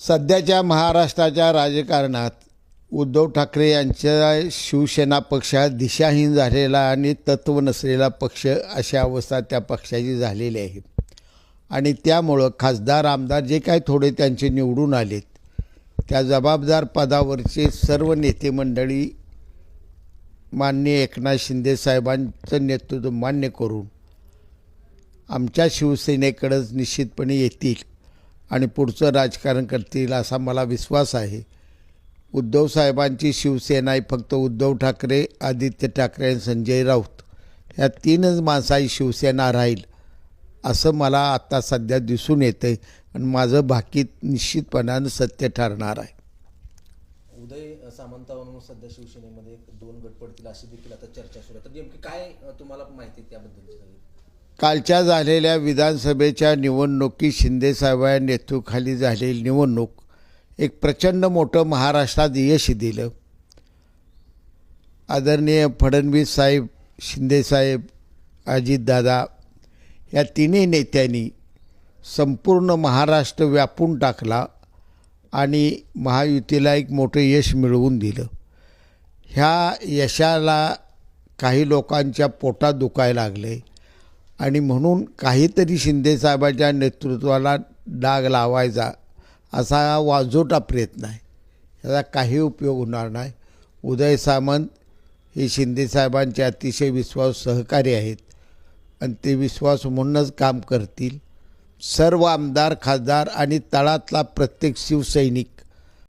सध्याच्या महाराष्ट्राच्या राजकारणात उद्धव ठाकरे यांच्या शिवसेना पक्ष हा दिशाहीन झालेला आणि तत्व नसलेला पक्ष अशा अवस्था त्या पक्षाची झालेली आहे आणि त्यामुळं खासदार आमदार जे काय थोडे त्यांचे निवडून आलेत त्या जबाबदार पदावरचे सर्व नेते मंडळी मान्य एकनाथ शिंदे साहेबांचं नेतृत्व मान्य करून आमच्या शिवसेनेकडंच निश्चितपणे येतील. आणि पुढचं राजकारण करतील असा मला विश्वास आहे. उद्धव साहेबांची शिवसेना ही फक्त उद्धव ठाकरे आदित्य ठाकरे आणि संजय राऊत ह्या तीनच माणसाही शिवसेना राहील असं मला आत्ता सध्या दिसून येतं आणि माझं भाकीत निश्चितपणानं सत्य ठरणार आहे. उदय सामंतावरून सध्या शिवसेनेमध्ये दोन गट पडतील अशी देखील आता चर्चा सुरू आहे. तर नेमकी काय तुम्हाला माहिती त्याबद्दलची कालच्या झालेल्या विधानसभेच्या निवडणुकीत शिंदेसाहेबांच्या नेतृत्वाखाली झालेली निवडणूक एक प्रचंड मोठं महाराष्ट्रात यश दिलं. आदरणीय फडणवीस साहेब शिंदेसाहेब अजितदादा या तिन्ही नेत्यांनी संपूर्ण महाराष्ट्र व्यापून टाकला आणि महायुतीला एक मोठं यश मिळवून दिलं. ह्या यशाला काही लोकांच्या पोटात दुखायला लागले. आणि म्हणून काहीतरी शिंदेसाहेबाच्या नेतृत्वाला डाग लावायचा असा वाजोटा प्रयत्न आहे. याचा काही उपयोग होणार नाही. उदय सामंत हे शिंदेसाहेबांचे अतिशय विश्वास सहकारी आहेत आणि ते विश्वास म्हणूनच काम करतील. सर्व आमदार खासदार आणि तळातला प्रत्येक शिवसैनिक